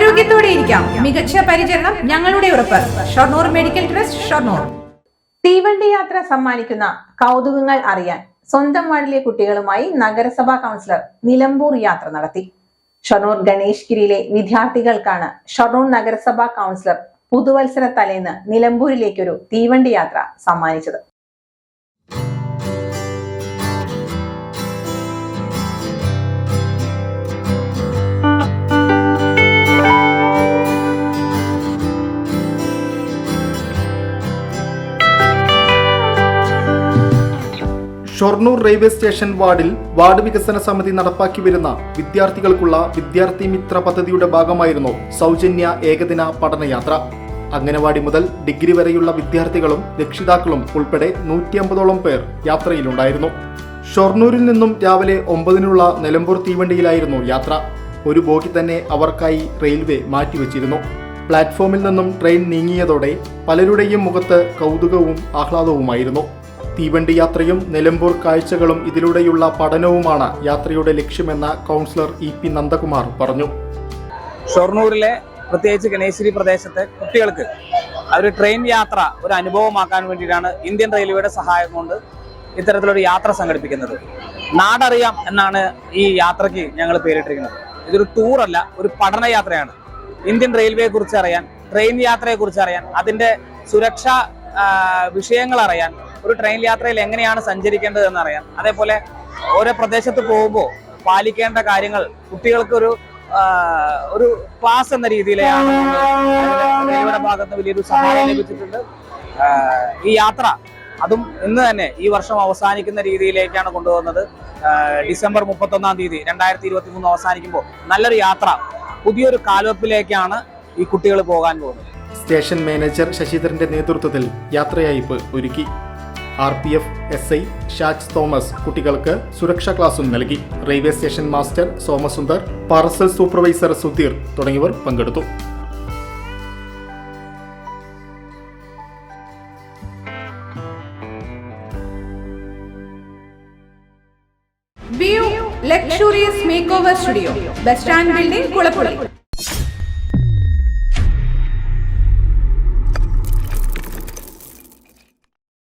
ധൈര്യത്തോടെ ഇരിക്കാം. മികച്ച പരിചരണം ഞങ്ങളുടെ ഉറപ്പ്. Shoranur medical trust Shoranur. തീവണ്ടി യാത്ര സമ്മാനിക്കുന്ന കൗതുകങ്ങൾ അറിയാൻ സ്വന്തം വാർഡിലെ കുട്ടികളുമായി നഗരസഭാ കൗൺസിലർ നിലമ്പൂർ യാത്ര നടത്തി. ഷൊർണൂർ ഗണേഷ് ഗിരിയിലെ വിദ്യാർത്ഥികൾക്കാണ് ഷൊർണൂർ നഗരസഭാ കൗൺസിലർ പുതുവത്സര തലേന്ന് നിലമ്പൂരിലേക്കൊരു തീവണ്ടി യാത്ര സമ്മാനിച്ചത്. ഷൊർണൂർ റെയിൽവേ സ്റ്റേഷൻ വാർഡിൽ വാർഡ് വികസന സമിതി നടപ്പാക്കി വരുന്ന വിദ്യാർത്ഥികൾക്കുള്ള വിദ്യാർത്ഥി മിത്ര പദ്ധതിയുടെ ഭാഗമായിരുന്നു സൗജന്യ ഏകദിന പഠനയാത്ര. അംഗനവാടി മുതൽ ഡിഗ്രി വരെയുള്ള വിദ്യാർത്ഥികളും രക്ഷിതാക്കളും ഉൾപ്പെടെ നൂറ്റി അമ്പതോളം പേർ യാത്രയിലുണ്ടായിരുന്നു. ഷൊർണൂരിൽ നിന്നും രാവിലെ ഒമ്പതിനുള്ള നിലമ്പൂർ തീവണ്ടിയിലായിരുന്നു യാത്ര. ഒരു ബോഗി തന്നെ അവർക്കായി റെയിൽവേ മാറ്റിവെച്ചിരുന്നു. പ്ലാറ്റ്ഫോമിൽ നിന്നും ട്രെയിൻ നീങ്ങിയതോടെ പലരുടെയും മുഖത്ത് കൗതുകവും ആഹ്ലാദവുമായിരുന്നു. തീവണ്ടി യാത്രയും നിലമ്പൂർ കാഴ്ചകളും ഇതിലൂടെയുള്ള പഠനവുമാണ് യാത്രയുടെ ലക്ഷ്യമെന്ന കൗൺസിലർ ഇ പി നന്ദകുമാർ പറഞ്ഞു. ഷൊർണൂരിലെ പ്രത്യേകിച്ച് ഗണേശ്വരി പ്രദേശത്തെ കുട്ടികൾക്ക് അവർ ട്രെയിൻ യാത്ര ഒരു അനുഭവമാക്കാൻ വേണ്ടിയിട്ടാണ് ഇന്ത്യൻ റെയിൽവേയുടെ സഹായം കൊണ്ട് ഇത്തരത്തിലൊരു യാത്ര സംഘടിപ്പിക്കുന്നത്. നാടറിയാം എന്നാണ് ഈ യാത്രയ്ക്ക് ഞങ്ങൾ പേരിട്ടിരിക്കുന്നത്. ഇതൊരു ടൂറല്ല ഒരു പഠനയാത്രയാണ് ഇന്ത്യൻ റെയിൽവേയെ കുറിച്ച് അറിയാൻ ട്രെയിൻ യാത്രയെ കുറിച്ച് അറിയാൻ അതിന്റെ സുരക്ഷാ വിഷയങ്ങൾ അറിയാൻ ഒരു ട്രെയിൻ യാത്രയിൽ എങ്ങനെയാണ് സഞ്ചരിക്കേണ്ടത് എന്ന് അറിയാൻ അതേപോലെ ഓരോ പ്രദേശത്ത് പോകുമ്പോൾ പാലിക്കേണ്ട കാര്യങ്ങൾ കുട്ടികൾക്ക് ഒരു ഒരു ക്ലാസ് എന്ന രീതിയിലാണ് ഭാഗത്ത് വലിയൊരു സഹായം ലഭിച്ചിട്ടുണ്ട്. ഈ യാത്ര അതും ഇന്ന് തന്നെ ഈ വർഷം അവസാനിക്കുന്ന രീതിയിലേക്കാണ് കൊണ്ടുവന്നത്. ഡിസംബർ മുപ്പത്തൊന്നാം തീയതി രണ്ടായിരത്തി ഇരുപത്തി മൂന്ന് അവസാനിക്കുമ്പോൾ നല്ലൊരു യാത്ര പുതിയൊരു കാൽവെപ്പിലേക്കാണ് ഈ കുട്ടികൾ പോകാൻ പോകുന്നത്. സ്റ്റേഷൻ മാനേജർ ശശിധരന്റെ നേതൃത്വത്തിൽ യാത്രയയപ്പ് ഒരുക്കി. R P F S I Shaj Thomas കുട്ടികൾക്ക് സുരക്ഷാ ക്ലാസും നൽകി. Railway station master Somasundar parcel supervisor Sudheer തുടങ്ങിയവർ പങ്കെടുത്തു. Luxurious make over studio bus stand building Kulappully